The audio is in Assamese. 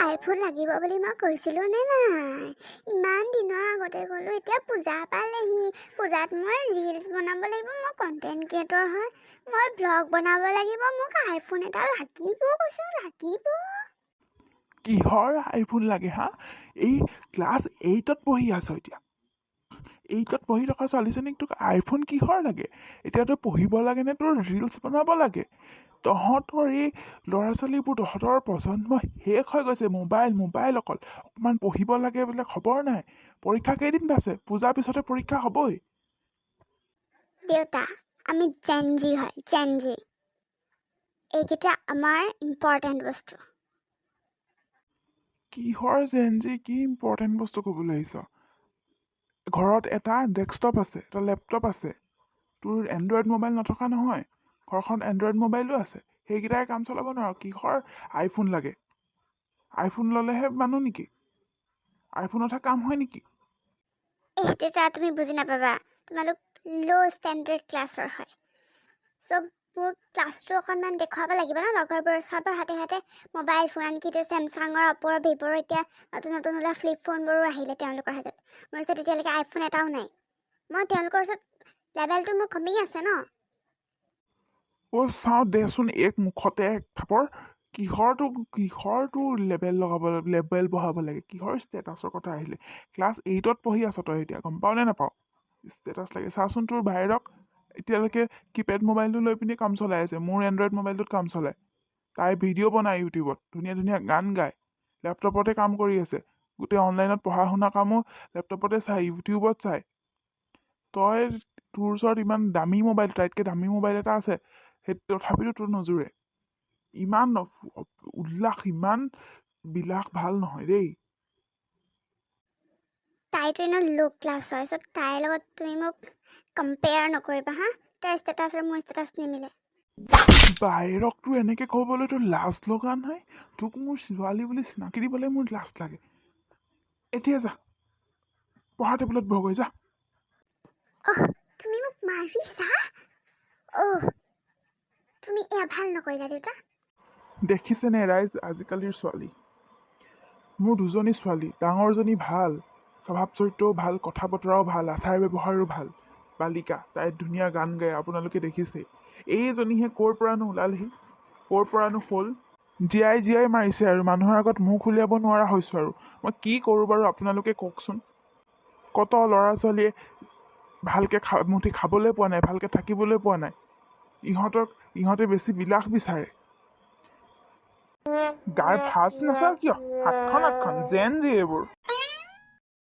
আইফোন লাগিব বুলি মই কৈছিলোঁ নে নাই? ইমান দিনৰ আগতে ক'লোঁ এতিয়া পূজা পালেহি। পূজাত মই ৰিলচ বনাব লাগিব মই কণ্টেণ্ট ক্ৰিয়েটৰ হয়। মই ব্লগ বনাব লাগিব মোক আইফোন এটা লাগিব কৈছোঁ লাগিব। কিহৰ আইফোন লাগে হা? এই ক্লাছ এইটত পঢ়ি আছ এতিয়া। এইটত পঢ়ি থকা ছোৱালীজনীক তোক আইফোন কিহৰ লাগে? এতিয়া তই পঢ়িব লাগে নে তোৰ ৰিলচ বনাব লাগে? তহঁতৰ এই ল'ৰা ছোৱালীবোৰ তহঁতৰ প্ৰজন্ম শেষ হৈ গৈছে মোবাইল মোবাইল অকল। অকণমান পঢ়িব লাগে বোলে খবৰ নাই। পৰীক্ষা কেইদিন আছে পূজাৰ পিছতে পৰীক্ষা হ'বই। দেউতা আমি জেনজি হয় জেনজি এইকেইটা আমাৰ ইম্পৰ্টেণ্ট বস্তু। কিহৰ জেনজি কি ইম্পৰ্টেণ্ট বস্তু ক'বলৈ আহিছ? ঘৰত এটা ডেস্কটপ আছে এটা লেপটপ আছে। তোৰ এণ্ড্ৰইড মোবাইল নথকা নহয়। ঘৰখন এণ্ড্ৰইড মোবাইলো আছে। সেইকেইটাই কাম চলাব নোৱাৰ। কিহৰ আইফোন লাগে? আইফোন ল'লেহে মানুহ নেকি? আইফোনতহে কাম হয় নেকি? তুমি বুজি নাপাবা। তোমালোক ল' ষ্টেণ্ডাৰ্ড ক্লাছৰ হয়। মোৰ ক্লাছটো অকণমান দেখুৱাব লাগিব ন? চবৰ হাতে হাতে মোবাইল ফোন আনকি এতিয়া অপৰ ভিভ'ৰ এতিয়া নতুন নতুন ওলোৱা ফ্লিপ ফোনবোৰো আহিলে তেওঁলোকৰ হাতত। মোৰ ওচৰত এতিয়ালৈকে আইফোন এটাও নাই। মই তেওঁলোকৰ ওচৰত লেভেলটো মোৰ কমি আছে ন? অ' চাওঁ দেচোন এক মুখতে এক থাপৰ। কিহৰটো কিহৰটো লেবেল লগাব লেবেল বহাব লাগে কিহৰ ষ্টেটাছৰ কথা আহিলে। ক্লাছ এইটত পঢ়ি আছ তই এতিয়া গম পাৱ নে নাপাৱ? ষ্টেটাছ লাগে। চাচোন তোৰ ভাইৰক এতিয়ালৈকে কিপেড মোবাইলটো লৈ পিনি কাম চলাই আছে মোৰ এণ্ড্ৰইড মোবাইলটোত কাম চলায় তাই ভিডিঅ' বনায় ইউটিউবত ধুনীয়া ধুনীয়া গান গায় লেপটপতে কাম কৰি আছে। গোটেই অনলাইনত পঢ়া শুনা কামো লেপটপতে চায় ইউটিউবত চায় তই তোৰ ওচৰত ইমান দামী মোবাইল তাইতকৈ দামী মোবাইল এটা আছে। সেই তথাপিতো তোৰ নজোৰে। ইমান উল্লাস ইমান বিলাস ভাল নহয় দেই। তাইতো এনেও ল' ক্লাছ হয় চ' তাইৰ লগত তুমি মোক কম্পেয়াৰ নকৰিবা হা? তাইৰ ষ্টেটাছ আৰু মোৰ ষ্টেটাছ নিমিলে। বাহিৰকতো এনেকৈ ক'বলৈ তোৰ লাজ লগা নাই। তোক মোৰ ছোৱালী বুলি চিনাকি দিবলৈ মোৰ লাজ লাগে। এতিয়া যা পঢ়া টেবুলত বহগৈ যা। তুমি মোক মাৰিছা? অহ। তুমি এয়া ভাল নকৰিলা দেউতা। দেখিছেনে ৰাইজ আজিকালিৰ ছোৱালী? মোৰ দুজনী ছোৱালী ডাঙৰজনী ভাল স্বভাৱ চৰিত্ৰও ভাল কথা বতৰাও ভাল আচাৰ ব্যৱহাৰো ভাল বালিকা তাই ধুনীয়া গান গায় আপোনালোকে দেখিছেই। এইজনীহে ক'ৰ পৰানো ওলালহি ক'ৰ পৰানো হ'ল? জীয়াই জীয়াই মাৰিছে আৰু মানুহৰ আগত মুখ উলিয়াব নোৱাৰা হৈছোঁ আৰু। মই কি কৰোঁ বাৰু আপোনালোকে কওকচোন? কত ল'ৰা ছোৱালীয়ে ভালকৈ খা মুঠি খাবলৈ পোৱা নাই ভালকৈ থাকিবলৈ পোৱা নাই? ইহঁতক ইহঁতে বেছি বিলাস বিচাৰে। গাৰ ভাজ নাচাও কিয়? হাতখন হাতখন জেন যি এইবোৰ।